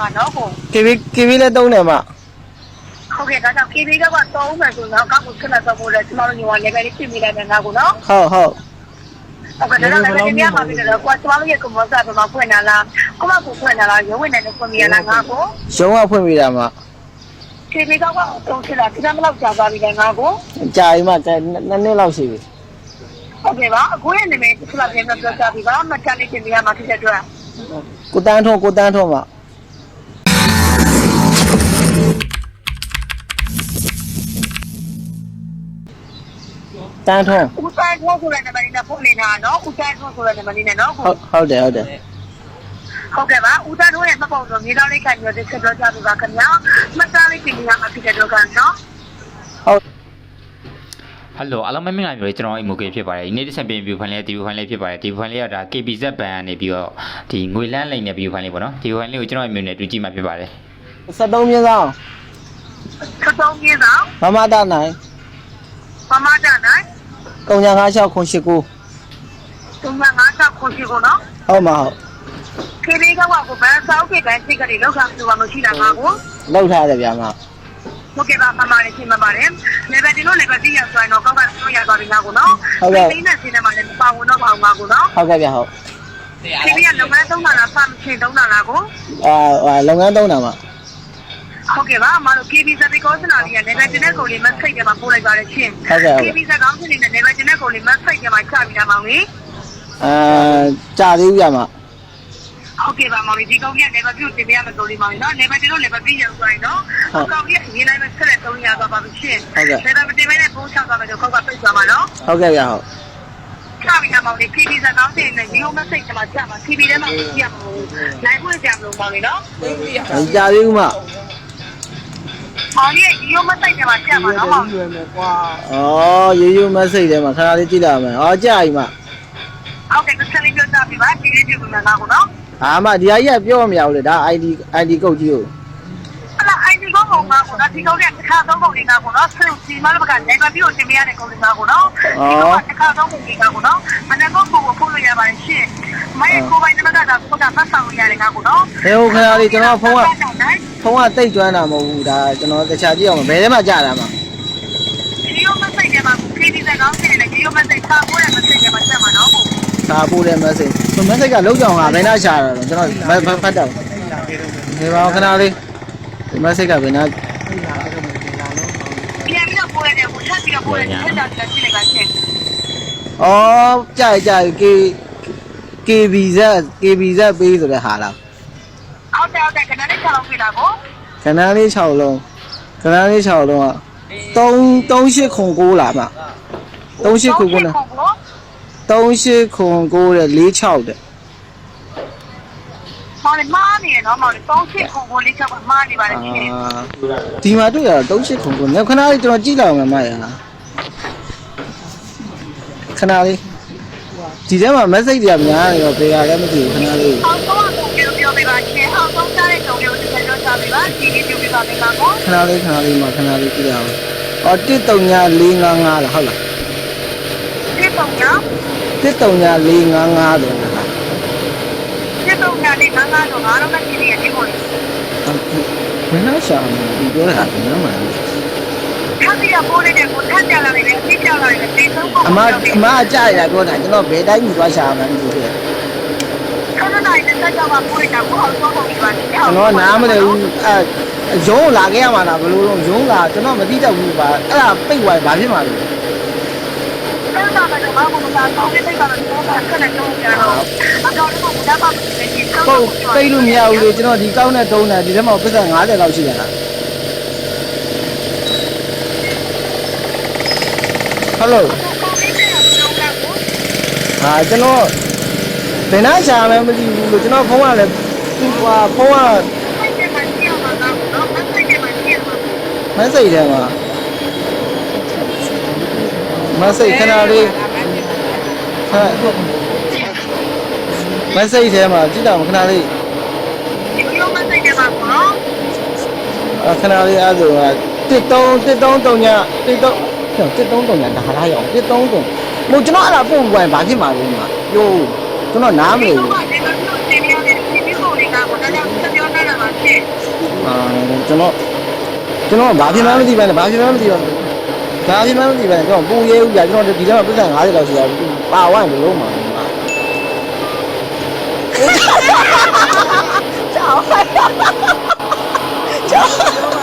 ပါနော်ကို KB KB လည်းတုံးတယ်မဟုတ်ကဲ့ဒါကြောင့် KB ကတော့သုံးမယ်ဆိုတော့ကောက်ကိုဆက်လက်သုံးဖို့လဲကျမတို့ညီမလည်းပဲပြင်မိလိုက်တယ်ငါကိုနော်ဟုတ်ဟုတ်ဟုတ်ကဲ့ဒါကြောင့်လည်းဒီနေ့မှာပြီးတော့ကိုကျမတို့ရဲ့ကွန်မဆာပေါ်မှာဖွင့်လာလားကိုမကိုဖွင့်လာလားရုံးဝင်နေတဲ့ဖွင့်မိရလားငါကိုရုံးကဖွင့်ပေးတာမ KB ကတော့သုံးချလာဒီကမလောက်ကြာသွားပြီလေငါကိုကြာပြီမကြာနှစ်နှစ်လောက်ရှိပြီဟုတ်ကဲ့ပါအခုရဲ့နာမည်ဆက်လက်ပြန်ပြောပြပြီးပါမချလေးပြင်မိရမှာဖြစ်တဲ့အတွက်ကိုတန်းထုံးကိုတန်းထုံးမ တန်းထုံးဦးဆိုင်ထောဆိုတဲ့နာမည်နဲ့ဖွင့်နေတာနော်ဦးဆိုင်ထောဆိုတဲ့နာမည်နဲ့နော်ကိုဟုတ်ဟုတ်တယ်ဟုတ်တယ်ဟုတ်ကဲ့ပါဦးသားတို့ရဲ့မှတ်ပုံဆိုမြေသားလေးခံပြီးတော့ဆက်ပြောကြပြပါခင်ဗျာမှတ်သားလေးပြင်ရမှာဖြစ်တဲ့တော့ကနော်ဟုတ်ဟယ်လိုအားလုံးပဲမင်္ဂလာပါကျွန်တော်အိမ်မိုကေဖြစ်ပါတယ်ဒီနေ့တစ်ဆက်ပြင် view file လေး view file လေးဖြစ်ပါတယ်ဒီ view file လေးကဒါ KBZ ဘန်ကနေပြီးတော့ဒီငွေလန်းလိမ့်တဲ့ view file လေးပေါ့နော်ဒီ view file လေးကိုကျွန်တော်အမျိုးနဲ့တူကြည့်မှဖြစ်ပါတယ် 73မြင်းဆောင်သတ်တော့ကြီးတော့မမတာနိုင်ပမာဒနိုင်ကုံညာ56ခွန်89သူမငါးချက်ခုရှိကိုနော်ဟုတ်မဟုတ်ခေလေးကကကိုဘယ်ဆောက်ခဲ့တိုင်းစိတ်ကလေးလောက်ခံသူကမရှိတာငါကိုလောက်ထားတယ်ဗျာမဟုတ်ကဲ့ပါပမာလေးရှင်းမပါတယ်လေဘယ်ဒီလိုလေဘယ်ဒီရဆိုရင်တော့ကောက်ကဆိုရသွားပြီငါကိုနော်ဒီနဲ့ရှင်းနေမှာလည်းပါဝင်တော့ပါအောင်ငါကိုနော်ဟုတ်ကဲ့ဗျာဟုတ်ခေလေးကလုံငန်းသုံးတာလားဖမ်းရှင်းသုံးတာလားကိုအာလုပ်ငန်းသုံးတာမှာ ဟုတ်ကဲ့ပါအမတို့ KB စပီကောစနာလေးနဲ့လည်းတင်တဲ့ကိုလေးမဆိတ်တယ်မှာပို့လိုက်ပါရရှင် KB စကောင်းစနေနဲ့လည်းတင်တဲ့ကိုလေးမဆိတ်တယ်မှာချပြီးတာမောင်လေးအာကြာသေးဗျာမဟုတ်ကဲ့ပါမောင်လေးဒီကောင်ကြီးကလည်းပြုတ်တင်ပြရမယ်ကိုလေးမောင်လေးနော်လည်းတင်လို့လည်းပြီးရသွားရင်နော်ဒီကောင်ကြီးရေးလိုက်မဲ့ဆက်လက်သုံးရသွားပါပြီရှင်လည်းတင်မဲ့ပိုးချသွားမယ်တော့ကောက်ကပိတ်သွားမှာနော်ဟုတ်ကဲ့ဗျာဟုတ်ချပြီးတာမောင်လေး KB စကောင်းစနေနဲ့ဒီလိုမဆိတ်တယ်မှာချမှာ KB ထဲမှာကြည့်ရမှာနိုင်ခွင့်ကြမလို့မောင်လေးနော်ကြာသေးဘူးမ မောင်လေးဒီလိုမဆိတ်တယ်မှာချမှာနော်မောင်လေးဩရိုးရိုးမစိတ်ထဲမှာခဏလေးကြည့်လိုက်မယ်ဩကြာပြီမဟုတ်ကဲ့ဆက်လေးပြောကြပြီပါဒီလေးပြုတ်မှာငါကနော်အာမဒီဟာကြီးကပြောမရဘူးလေဒါ ID ID ကုတ်ကြီးကိုအဲ့ဒါ ID ကောပုံမှာကိုနော်ဒီကောတဲ့တစ်ခါသုံးပုံလေးကကိုနော်ဆင်းစီမလို့ကနေပါပြီးတော့တင်ပြရတဲ့ပုံလေးကကိုနော်ဒီကောတစ်ခါသုံးပုံလေးကကိုနော်မနေ့ကကိုကိုပို့လို့ရပါတယ်ရှင့်မရဲ့ကိုပိုင်းတမကတာကိုကပတ်ဆောင်လို့ရတယ်ကကိုနော်ဟဲဟိုခဏလေးကျွန်တော်ဖုန်းက ဖုန်းကတိတ်ကျွမ်းတာမဟုတ်ဘူးဒါကျွန်တော်တခြားကြည့်အောင်ဘယ်ထဲမှာကြာတာမှာဒီရောမစိတ်ကမှာခီးဒီစကောင်းနေတယ်ဒီရောမစိတ်ခါကိုရမစိတ်ကမှာဆက်မှာနော်ကိုစာပို့တဲ့ message ဆို message ကလောက်ကြောင်ဟာဘယ်နှရှာတာလဲကျွန်တော်ဖတ်တော့ဒီပါခဏလေးဒီ message ကဘယ်နှပြန်ပြီးတော့ပို့ရတယ်ကိုချက်ပြီးတော့ပို့ရတယ်ဆက်တာတက်ကြည့်လိုက်ပါရှင့်ဩကြာကြာ K KBZ KBZ ပေးဆိုတဲ့ဟာလား အောက်တောက်တဲ့ခဏလေးချက်လောက်ပြတာကိုခဏလေး6လုံးခဏလေး6လုံးက3 38ခု9လားမ38ခု9လား38ခု9တဲ့46တဲ့မောင်လေးမားနေနော်မောင်လေးပေါင်းချစ်ခုံကိုလေးချက်မှာမားနေပါလေရှင့်အာဒီမှာတွေ့ရတာ38ခု9နောက်ခဏလေးကျွန်တော်ကြည့်လိုက်အောင်မမရခဏလေးဒီထဲမှာ message တွေကများနေတော့ဘယ်ဟာလဲမသိဘူးခဏလေးအောင်ဆုံးအောင်ပြောပြောပေးပါရှင်အောင်ဆုံးစားတဲ့တုံးလေးကိုတစ်ချက်ပြောချပေးပါဒီ လေးပြောပြပါမယ်ကောခဏလေးခဏလေးမှာခဏလေးကြည့်ရအောင်အော်13955လားဟုတ်လားဒီတုံးညာ13955တော့ဒီတုံးညာလေးငါးငါးတော့ငါတော့မကြည့်ရတဲ့ကိုဘယ်နှရှာမှာဒီပြောတာဘယ်နှမှာလဲထပ်ပြီးတော့ပိုးလေးတဲ့ကိုထပ်ကြလာတယ်အသိကြလာတယ်တေဆုံးကိုအမအမအကြရတာပြောတာကျွန်တော်ဘယ်တိုင်းမြည်သွားရှာမှာမသိဘူးခဲ့ခဏနိုင်တဲ့ဆက်ကြောက်ပါပိုးလေးကကိုအောင်ဆုံးပုံပြပါရှင်ကျွန်တော်နားမလဲဘူးအဲ ရုံးလာခဲ့ရမှာလားဘယ်လိုလုံးရုံးလာကျွန်တော်မသိတတ်ဘူးပါအဲ့ဒါပိတ်သွားဘာဖြစ်မှာလဲအဲ့ဒါမှတော့ဘာမှမသာတော့ဒီတိတ်ကတော့တော့ဆက်နေတော့ကြတော့အကောင်တော့ဘာမှမသိဘူးဟုတ်ပိတ်လို့မရဘူးလေကျွန်တော်ဒီကောင်းတဲ့တုံးတယ်ဒီထဲမှာပတ်စံ90လောက်ရှိရတာဟယ်လိုဟာကျွန်တော်ဘယ်နှရှာမှမသိဘူးလို့ကျွန်တော်ဖုန်းကလည်းဟိုဖုန်းက မဆိတ်တယ်မှာမဆိတ်ခဏလေးဟဲ့မဆိတ်တယ်မှာကြည့်တော့ခဏလေးအခဏလေးအဲ့ဒါတစ်တုံးတစ်တုံးတုံညာတစ်တုံးတစ်တုံးတုံညာဒါလားရအောင်တစ်တုံးတုံမို့ကျွန်တော်အဲ့ဒါပို့ပြီးဘာဖြစ်မှာလဲမှာယိုးကျွန်တော်နားမလဲဘူးကျွန်တော် ကျွန်တော်ဘာဖြစ်မှန်းမသိပါနဲ့ဘာဖြစ်မှန်းမသိပါနဲ့ဘာဖြစ်မှန်းမသိပါနဲ့ကျွန်တော်ပူရဲဦးကြာကျွန်တော်ဒီထဲမှာပတ်စံ50လောက်ရှိတာပါဝိုင်းဘလုံးမှာကြောက်ကြောက်